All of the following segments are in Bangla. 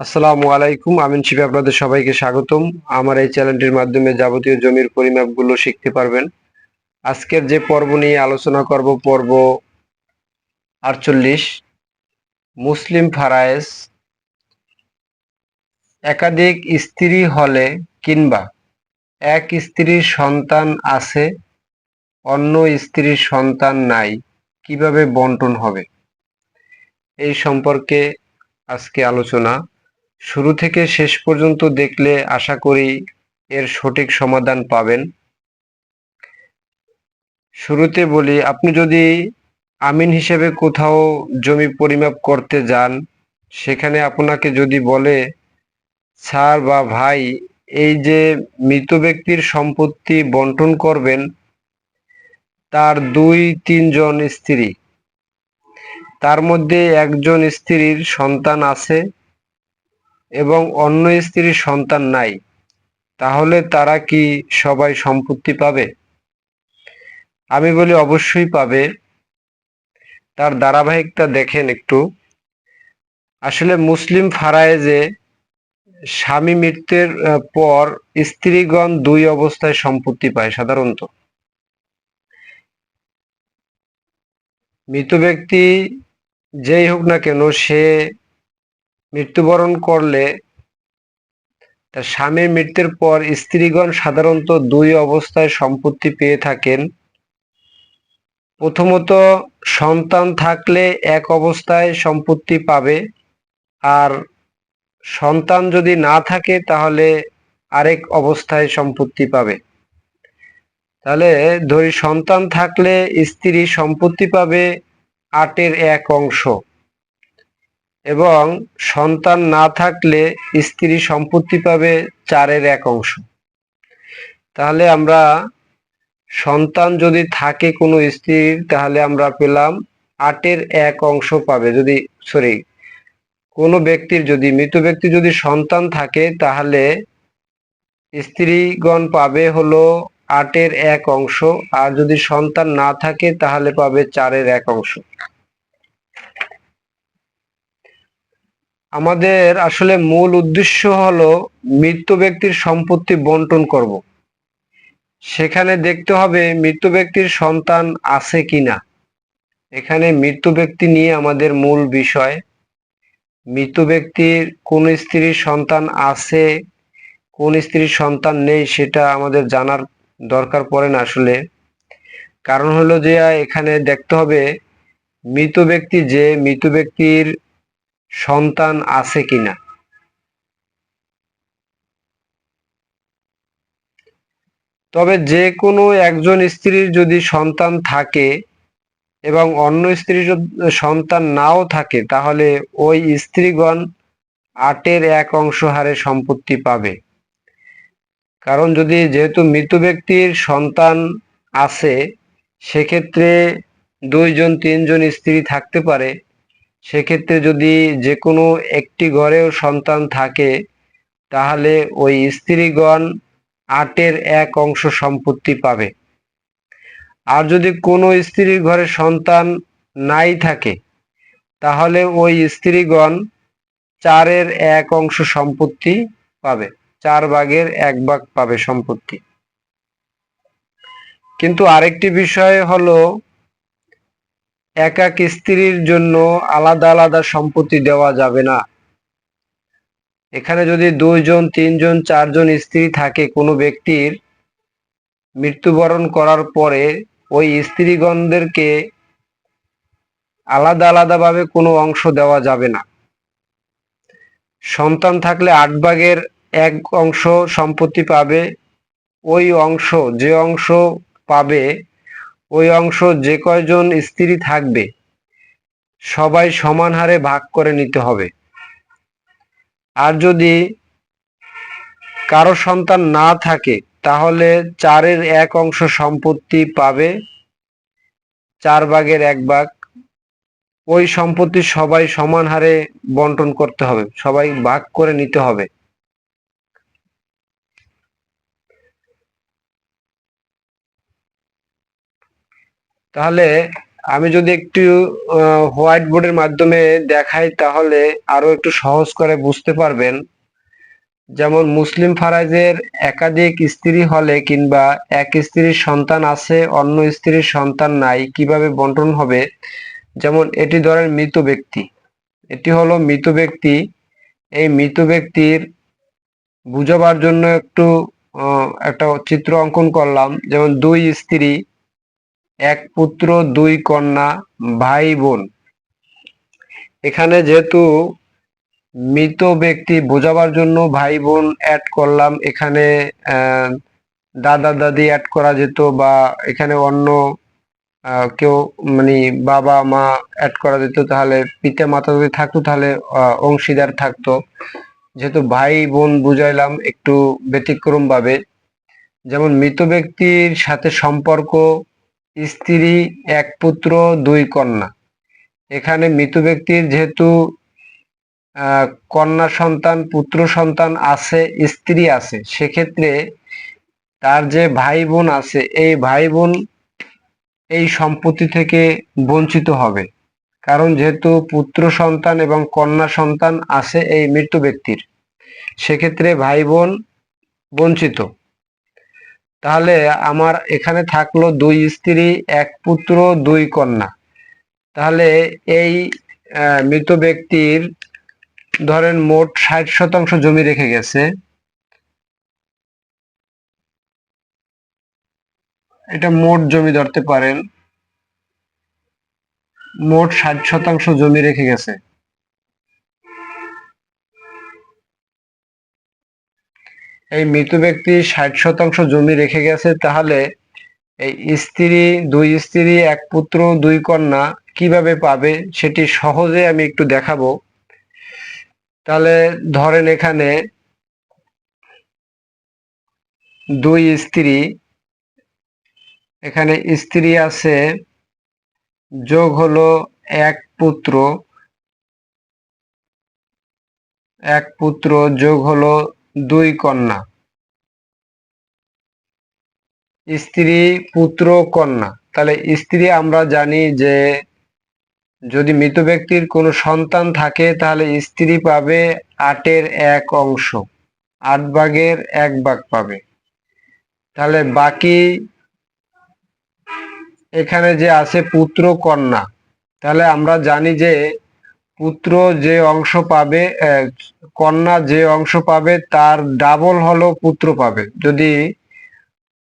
আসসালামু আলাইকুম আমিন শিবে আপনাদের সবাইকে স্বাগতম। আমার এই চ্যানেলটির মাধ্যমে যাবতীয় জমির পরিমাপগুলো শিখতে পারবেন। আজকের যে পর্ব নিয়ে আলোচনা করব, পর্ব আটচল্লিশ, মুসলিম ফারায়েস একাধিক স্ত্রী হলে কিংবা এক স্ত্রীর সন্তান আছে, অন্য স্ত্রীর সন্তান নাই, কীভাবে বন্টন হবে? এই সম্পর্কে আজকে আলোচনা শুরু থেকে শেষ পর্যন্ত দেখলে আশা করি এর সঠিক সমাধান পাবেন। শুরুতে বলি, আপনি যদি আমিন হিসেবে কোথাও জমি পরিমাপ করতে যান, সেখানে আপনাকে যদি বলে, স্যার বা ভাই, এই যে মৃত ব্যক্তির সম্পত্তি বন্টন করবেন, তার দুই তিনজন স্ত্রী, তার মধ্যে একজন স্ত্রীর সন্তান আছে এবং অন্য স্ত্রীর সন্তান নাই, তাহলে তারা কি সবাই সম্পত্তি পাবে? আমি বলি, অবশ্যই পাবে। তার ধারাবাহিকটা দেখেন একটু। আসলে মুসলিম ফারায়েজে স্বামী মৃত্যুর পর স্ত্রীগণ দুই অবস্থায় সম্পত্তি পায় সাধারণত। মৃত ব্যক্তি যেই হোক না কেন, সে মৃত্যুবরণ করলে তার স্বামীর মৃত্যুর পর স্ত্রীগণ সাধারণত দুই অবস্থায় সম্পত্তি পেয়ে থাকেন। প্রথমত, সন্তান থাকলে এক অবস্থায় সম্পত্তি পাবে আর সন্তান যদি না থাকে তাহলে আরেক অবস্থায় সম্পত্তি পাবে। তাহলে ধরি সন্তান থাকলে স্ত্রী সম্পত্তি পাবে আটের এক অংশ। এবং সন্তান না থাকলে স্ত্রী সম্পত্তি পাবে চারের এক অংশ। তাহলে আমরা সন্তান যদি থাকে কোনো স্ত্রীর, তাহলে আমরা পেলাম আটের এক অংশ পাবে যদি সরি কোনো ব্যক্তির যদি, মৃত ব্যক্তি যদি সন্তান থাকে, তাহলে স্ত্রীগণ পাবে হলো আটের এক অংশ, আর যদি সন্তান না থাকে, তাহলে পাবে চারের এক অংশ। আমাদের আসলে মূল উদ্দেশ্য হলো মৃত ব্যক্তির সম্পত্তি বন্টন করব। সেখানে দেখতে হবে মৃত ব্যক্তির সন্তান আছে কিনা। এখানে মৃত ব্যক্তি নিয়ে আমাদের মূল বিষয়। মৃত ব্যক্তির কোন স্ত্রীর সন্তান আছে, কোন স্ত্রীর সন্তান নেই সেটা আমাদের জানার দরকার পড়ে না আসলে। কারণ হলো যে, এখানে দেখতে হবে মৃত ব্যক্তি যে মৃত ব্যক্তির সন্তান আছে কিনা? তবে যে কোনো একজন স্ত্রীর যদি সন্তান থাকে এবং অন্য স্ত্রীর সন্তান নাও থাকে, তাহলে ওই স্ত্রীগণ আটের এক অংশ হারে সম্পত্তি পাবে। কারণ যদি যেহেতু মৃত ব্যক্তির সন্তান আছে, সেক্ষেত্রে দুইজন, তিনজন স্ত্রী থাকতে পারে। সেক্ষেত্রে যদি যে কোনো একটি ঘরেও সন্তান থাকে, তাহলে ওই স্ত্রীগণ আটের এক অংশ সম্পত্তি পাবে। আর যদি কোনো স্ত্রীর ঘরে সন্তান নাই থাকে, তাহলে ওই স্ত্রীগণ চারের এক অংশ সম্পত্তি পাবে, চার ভাগের এক ভাগ পাবে সম্পত্তি। কিন্তু আরেকটি বিষয় হলো একাক স্ত্রীর জন্য আলাদা আলাদা সম্পত্তি দেওয়া যাবে না। এখানে যদি দুইজন, তিনজন, চারজন স্ত্রী থাকে কোনো ব্যক্তির মৃত্যুবরণ করার পরে ওই স্ত্রীগণদেরকে আলাদা আলাদাভাবে কোনো অংশ দেওয়া যাবে না। সন্তান থাকলে আট ভাগের এক অংশ সম্পত্তি পাবে, ওই অংশ, যে অংশ পাবে ওই অংশ যে কয়জন স্ত্রী থাকবে, সবাই সমান হারে ভাগ করে নিতে হবে। আর যদি কারও সন্তান না থাকে, তাহলে চারের এক অংশ সম্পত্তি পাবে, চার ভাগের এক ভাগ। ওই সম্পত্তি সবাই সমান হারে বন্টন করতে হবে, সবাই ভাগ করে নিতে হবে। তাহলে আমি যদি একটু হোয়াইট বোর্ডের মাধ্যমে দেখাই তাহলে আরও একটু সহজ করে বুঝতে পারবেন। যেমন মুসলিম ফারাজের একাধিক স্ত্রী হলে কিংবা এক স্ত্রীর সন্তান আছে, অন্য স্ত্রীর সন্তান নাই, কীভাবে বন্টন হবে? যেমন এটি ধরেন মৃত ব্যক্তি। এটি হলো মৃত ব্যক্তি। এই মৃত ব্যক্তির বুঝাবার জন্য একটু একটা চিত্র অঙ্কন করলাম। যেমন দুই স্ত্রী এক পুত্র, দুই কন্যা, ভাই, বোন। এখানে যেহেতু মৃত ব্যক্তি বোঝাবার জন্য ভাই, বোন অ্যাড করলাম, এখানে দাদা, দাদি অ্যাড করা যেত বা এখানে অন্য কেউ মানে বাবা, মা অ্যাড করা যেত, তাহলে পিতা, মাতা যদি থাকতো, তাহলে অংশীদার থাকতো। যেহেতু ভাই, বোন বুঝাইলাম একটু ব্যতিক্রম ভাবে যেমন মৃত ব্যক্তির সাথে সম্পর্ক স্ত্রী, এক পুত্র, দুই কন্যা। এখানে মৃত ব্যক্তির যেহেতু কন্যা সন্তান, পুত্র সন্তান আছে, স্ত্রী আছে, সেক্ষেত্রে তার যে ভাই বোন আছে, এই ভাই বোন এই সম্পত্তি থেকে বঞ্চিত হবে। কারণ যেহেতু পুত্র সন্তান এবং কন্যা সন্তান আছে এই মৃত ব্যক্তির, সেক্ষেত্রে ভাই বোন বঞ্চিত। তাহলে আমার এখানে থাকল দুই স্ত্রী, এক পুত্র, দুই কন্যা। তাহলে এই মৃত ব্যক্তির ধরেন মোট ষাট শতাংশ জমি রেখে গেছে। এটা মোট জমি ধরতে পারেন। মোট ষাট শতাংশ জমি রেখে গেছে। এই মৃত ব্যক্তি ষাট শতাংশ জমি রেখে গেছে, তাহলে এই স্ত্রী, দুই স্ত্রী, এক পুত্র, দুই কন্যা কীভাবে পাবে সেটি সহজে আমি একটু দেখাবো। তাহলে ধরেন এখানে দুই স্ত্রী, এখানে স্ত্রী আছে, যোগ হলো এক পুত্র এক পুত্র যোগ হলো দুই কন্যা। স্ত্রী, পুত্র, কন্যা। তাহলে স্ত্রী আমরা জানি যে যদি মৃত ব্যক্তির কোনো সন্তান থাকে, তাহলে স্ত্রী পাবে আটের এক অংশ, আট ভাগের এক ভাগ পাবে। তাহলে বাকি এখানে যে আছে পুত্র, কন্যা, তাহলে আমরা জানি যে পুত্র যে অংশ পাবে কন্যা যে অংশ পাবে, তার ডাবল হলো পুত্র পাবে, যদি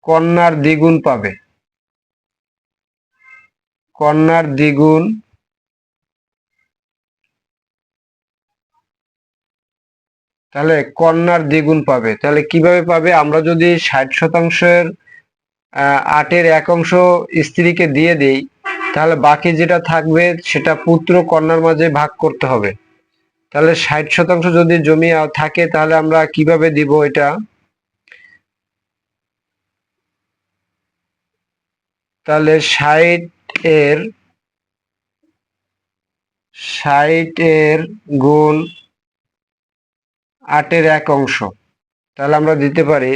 কন্যার দ্বিগুণ পাবে। কন্যার দ্বিগুণ তাহলে কন্যার দ্বিগুণ পাবে। তাহলে কীভাবে পাবে? আমরা যদি ষাট শতাংশের আটের এক অংশ স্ত্রীকে দিয়ে দেই তাহলে বাকি যেটা থাকবে সেটা পুত্র কন্যার মাঝে ভাগ করতে হবে। তাহলে ষাট শতাংশ যদি জমি থাকে তাহলে আমরা কীভাবে দিব এটা? তাহলে ষাট এর ষাট এর গুণ আটের এক অংশ। তাহলে আমরা দিতে পারি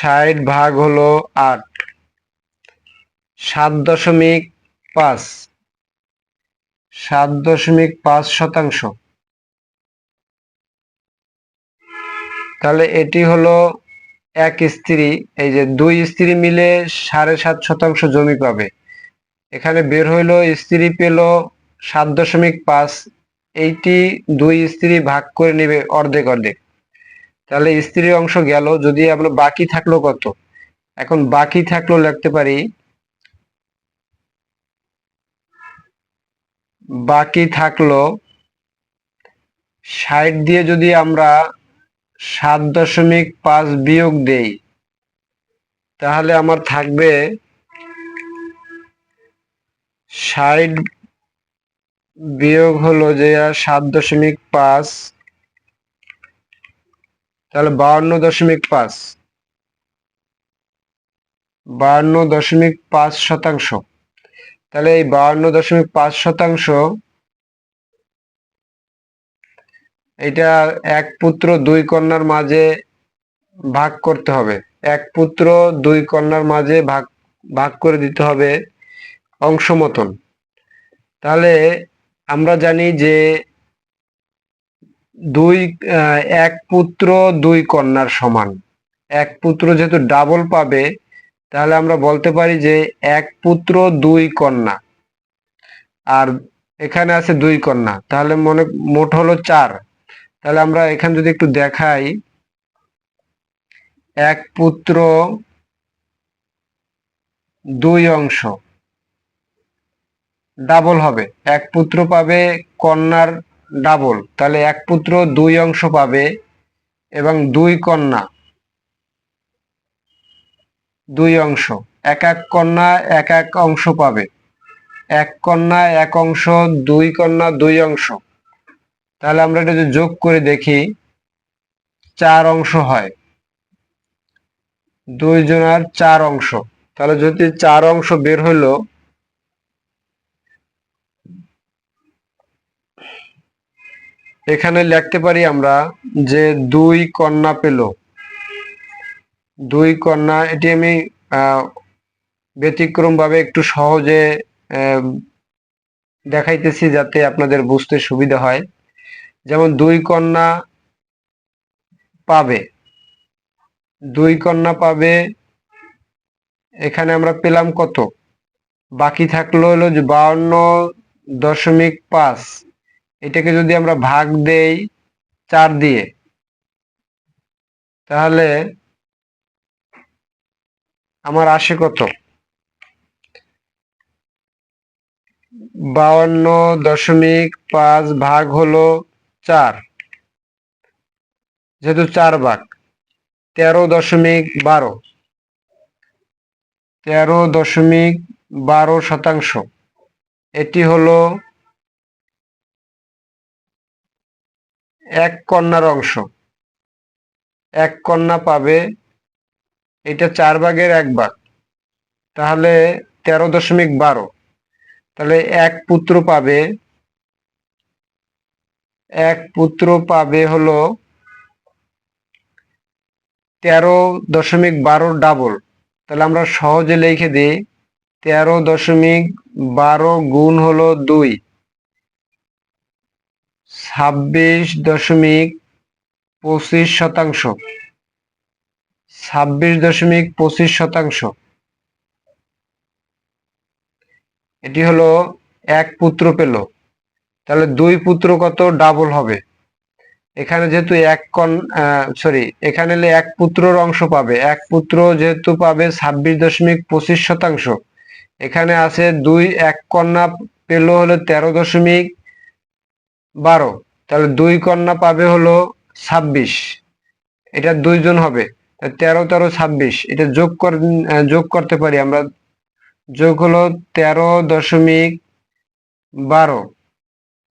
ষাট ভাগ হলো আট। সাত দশমিক পাঁচ। সাত দশমিক পাঁচ শতাংশ। তাহলে এটি হলো এক স্ত্রী, এই যে দুই স্ত্রী মিলে সাড়ে সাত শতাংশ জমি পাবে। এখানে বের হইল, স্ত্রী পেল সাত দশমিক পাঁচ। এইটি দুই স্ত্রী ভাগ করে নেবে অর্ধেক অর্ধেক। তাহলে স্ত্রীর অংশ গেল, যদি আমরা বাকি থাকল কত? এখন বাকি থাকল লিখতে পারি, বাকি থাকল ষাট দিয়ে যদি আমরা সাত দশমিক পাঁচ বিয়োগ দেই, তাহলে আমার থাকবে ষাট বিয়োগ হলো যে সাত দশমিক পাঁচ তাহলে বাহান্ন দশমিক পাঁচ। বাহান্ন দশমিক পাঁচ শতাংশ। তাহলে এই বাহান্ন দশমিক পাঁচ শতাংশ এটা এক পুত্র দুই কন্যার মাঝে ভাগ করতে হবে। এক পুত্র দুই কন্যার মাঝে ভাগ ভাগ করে দিতে হবে অংশ মতন। তাহলে আমরা জানি যে দুই এক পুত্র, দুই কন্যার সমান। এক পুত্র যেহেতু ডাবল পাবে, তাহলে আমরা বলতে পারি যে এক পুত্র, দুই কন্যা। আর এখানে আছে দুই কন্যা, তাহলে মনে, মোট হলো চার। তাহলে আমরা এখানে যদি একটু দেখাই, এক পুত্র, দুই অংশ। ডাবল হবে। এক পুত্র পাবে কন্যার ডাবল তাহলে এক পুত্র দুই অংশ পাবে এবং দুই কন্যা। দুই অংশ। এক এক কন্যা এক এক অংশ পাবে। এক কন্যা এক অংশ, দুই কন্যা দুই অংশ। তাহলে আমরা এটা যোগ করে দেখি, চার অংশ হয়। দুই জনার চার অংশ। তাহলে যদি চার অংশ বের হইল এখানে লিখতে পারি আমরা যে দুই কন্যা পেল। দুই কন্যা, এটি আমি ব্যতিক্রম ভাবে একটু সহজে দেখাইতেছি যাতে আপনাদের বুঝতে সুবিধা হয়। যেমন দুই কন্যা পাবে। দুই কন্যা পাবে, এখানে আমরা পেলাম কত? বাকি থাকল হলো বাউন্ন দশমিক পাঁচ। এটাকে যদি আমরা ভাগ দেই চার দিয়ে, তাহলে আমার আসে কত? বাউন্ন দশমিক পাঁচ ভাগ হলো চার, যেহেতু চার ভাগ, তেরো দশমিক বারো, তেরো দশমিক বারো শতাংশ, এটি হলো এক কন্যার অংশ। এক কন্যা পাবে, এটা চার ভাগের এক ভাগ। তাহলে তেরো দশমিক বারো। তাহলে এক পুত্র পাবে, এক পুত্র পাবে হলো তেরো দশমিক বারো ডাবল তাহলে আমরা সহজে লিখে দিই, তেরো দশমিক বারো গুণ হলো দুই। ছাব্বিশ দশমিক পঁচিশ শতাংশ। ছাব্বিশ দশমিক পঁচিশ শতাংশ। এটি হলো এক পুত্র পেল। তাহলে দুই পুত্র কত? ডাবল হবে। এখানে যেহেতু এক কন সরি এখানে এক পুত্রর অংশ পাবে। এক পুত্র যেহেতু পাবে ছাব্বিশ দশমিক পঁচিশ শতাংশ। এখানে আছে দুই, এক কন্যা পেল হলো তেরো দশমিক বারো। তাহলে দুই কন্যা পাবে হলো ছাব্বিশ। এটা দুইজন হবে। তেরো তেরো ছাব্বিশ। এটা যোগ কর যোগ করতে পারি আমরা। যোগ হলো তেরো দশমিক বারো।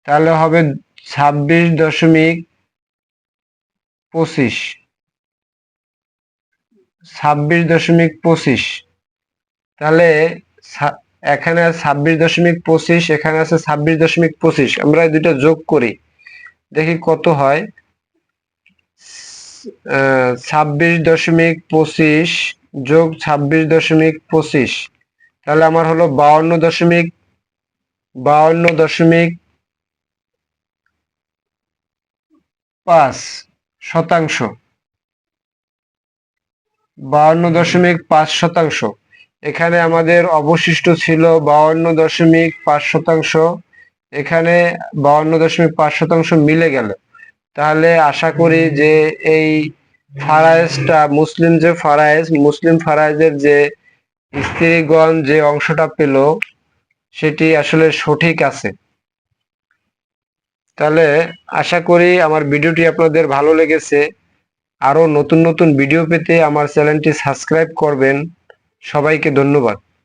তাহলে হবে ছাব্বিশ দশমিক পঁচিশ। ছাব্বিশ দশমিক পঁচিশ। তাহলে এখানে ছাব্বিশ দশমিক পঁচিশ, এখানে আছে ছাব্বিশ দশমিক পঁচিশ। আমরা এই দুইটা যোগ করি। দেখি কত হয়। ছাব্বিশ দশমিক পঁচিশ যোগ ছাব্বিশ দশমিক পঁচিশ। তাহলে আমার হলো বাউন্ন দশমিক বাউন্ন দশমিক পাঁচ শতাংশ। বাউন্ন দশমিক পাঁচ শতাংশ। এখানে আমাদের অবশিষ্ট ছিল বাউন্ন দশমিক পাঁচ শতাংশ। এখানে বাউন্ন দশমিক পাঁচ শতাংশ মিলে গেল। তাহলে আশা করি যে এই ফারাইজটা মুসলিম যে ফারাইজ মুসলিম ফারাইজের যে স্ত্রীগণ যে অংশটা পেল, সেটি আসলে সঠিক আছে। তাহলে আশা করি আমার ভিডিওটি আপনাদের ভালো লেগেছে। আরও নতুন নতুন ভিডিও পেতে আমার চ্যানেলটি সাবস্ক্রাইব করবেন। সবাইকে ধন্যবাদ।